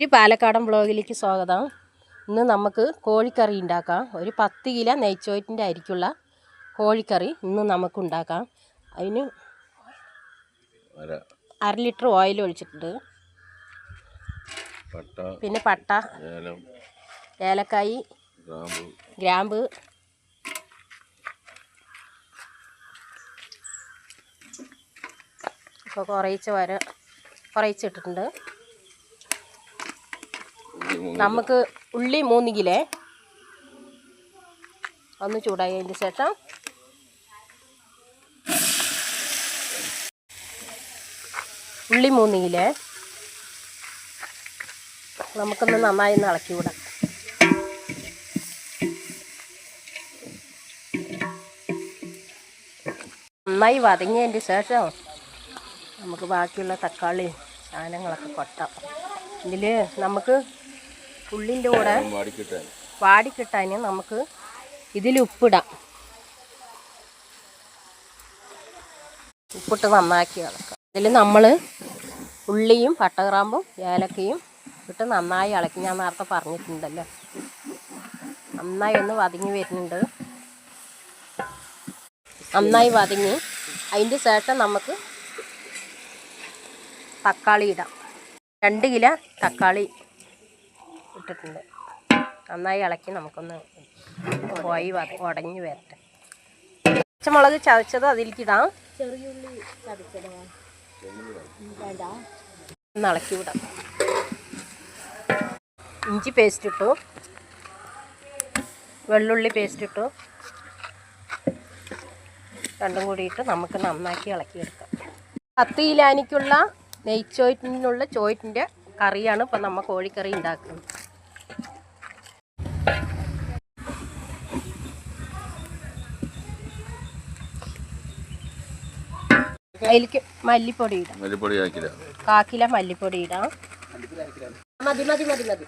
ഈ പാലക്കാടൻ ബ്ലോഗിലേക്ക് സ്വാഗതം. ഇന്ന് നമുക്ക് കോഴിക്കറി ഉണ്ടാക്കാം. ഒരു പത്ത് കിലോ നെയ്ച്ചോറ്റിന്റെ അരിക്കുള്ള കോഴിക്കറി ഇന്ന് നമുക്ക് ഉണ്ടാക്കാം. അതിന് അര. ലിറ്റർ ഓയിൽ ഒഴിച്ചിട്ടുണ്ട്. പിന്നെ പട്ട. ഏലം. ഏലക്കായി. ഗ്രാമ്പു. ഇപ്പോൾ കുറേച്ച് വര കുറേച്ച് ഇട്ടിട്ടുണ്ട് ഉള്ളി മൂന്ന് നമുക്ക് ഉള്ളി മൂന്ന് കിലോ ഒന്ന് ചൂടായതിന് ശേഷം. ഉള്ളി മൂന്ന് കിലോ നമുക്കൊന്ന് നന്നായി ഒന്ന് ഇളക്കി വിടാം. നന്നായി വതങ്ങിയതിന് ശേഷം നമുക്ക് ബാക്കിയുള്ള തക്കാളി സാധനങ്ങളൊക്കെ കൊട്ടാം. ഇതിൽ നമുക്ക് ഉള്ളിന്റെ കൂടെ വാടിക്കിട്ടാൻ. വാടി കിട്ടാൻ നമുക്ക് ഇതിൽ ഉപ്പിടാം. ഉപ്പിട്ട് നന്നാക്കി ഇളക്കാം. ഇതിൽ നമ്മൾ ഉള്ളിയും പട്ടഗ്രാമ്പും ഏലക്കയും ഇട്ട് നന്നായി ഇളക്കി. ഞാൻ നേരത്തെ പറഞ്ഞിട്ടുണ്ടല്ലോ. നന്നായി ഒന്ന് വതങ്ങി വരുന്നുണ്ട്. നന്നായി വതങ്ങി. അതിന്റെ ശേഷം നമുക്ക് തക്കാളി ഇടാം. രണ്ട് കിലോ തക്കാളി ഇട്ടിട്ടുണ്ട്. നന്നായി ഇളക്കി നമുക്കൊന്ന് പോയി ഉടഞ്ഞു വരട്ടെ. പച്ചമുളക് ചതച്ചത് അതിലേക്ക് ഇടാം ഒന്ന് ഇളക്കി വിടാം. ഇഞ്ചി പേസ്റ്റ് ഇട്ടു. വെള്ളുള്ളി പേസ്റ്റ് ഇട്ടു. രണ്ടും കൂടിയിട്ട് നമുക്ക് നന്നാക്കി ഇളക്കിയെടുക്കാം. പത്ത് ഇലാനിക്കുള്ള നെയ്ച്ചോയിറ്റിനുള്ള ചോയിറ്റിന്റെ കറിയാണ് ഇപ്പം നമ്മൾ കോഴിക്കറി ഉണ്ടാക്കുന്നത്. അതിലേക്ക് മല്ലിപ്പൊടി ഇടാം. മല്ലിപ്പൊടി ആക്കില്ല കാക്കില മല്ലിപ്പൊടി ഇടാം. മതി മതി മതി മതി.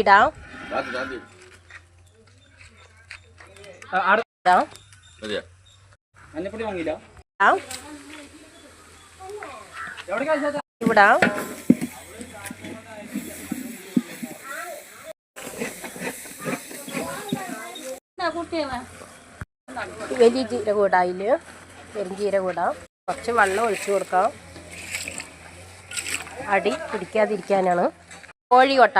ഇടാം. ഇടാം. മഞ്ഞപ്പൊടി വാങ്ങിയില്ല. ഇവിടാം. വലിയ ജീരകം ഇടാം അതിൽ പെരുംജീരകം ഇടാം കുറച്ച് വെള്ളം ഒഴിച്ചു കൊടുക്കാം. അടി പിടിക്കാതിരിക്കാനാണ്. കോഴി കൊട്ട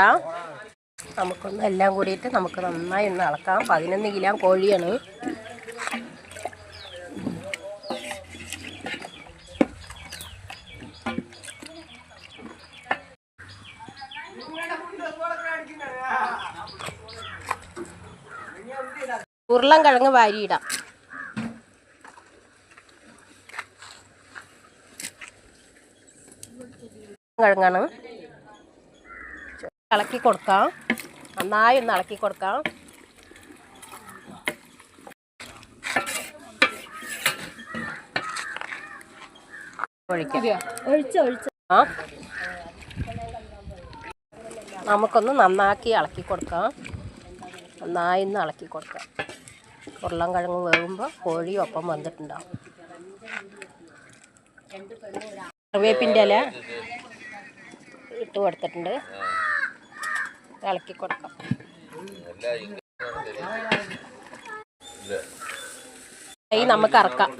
നമുക്കൊന്ന് എല്ലാം കൂടിയിട്ട് നമുക്ക് നന്നായി ഒന്ന് ഇളക്കാം പതിനൊന്ന് കിലോ കോഴിയാണ്. ഉരുളൻ കിഴങ്ങ് വാരിയിടാം. കിഴങ്ങാണ്. ഇളക്കി കൊടുക്കാം. നന്നായി ഒന്ന് ഇളക്കി കൊടുക്കാം. നമുക്കൊന്ന് നന്നാക്കി ഇളക്കി കൊടുക്കാം. നന്നായി ഒന്ന് ഇളക്കി കൊടുക്കാം. ഉരുളൻ കിഴങ്ങ് വേകുമ്പോൾ കോഴി ഒപ്പം വന്നിട്ടുണ്ടാവും. കറിവേപ്പിന്റെ ഇല ഇട്ട് കൊടുത്തിട്ടുണ്ട്. ഇളക്കി കൊടുക്കാം. ഈ നമുക്ക് ഇറക്കാം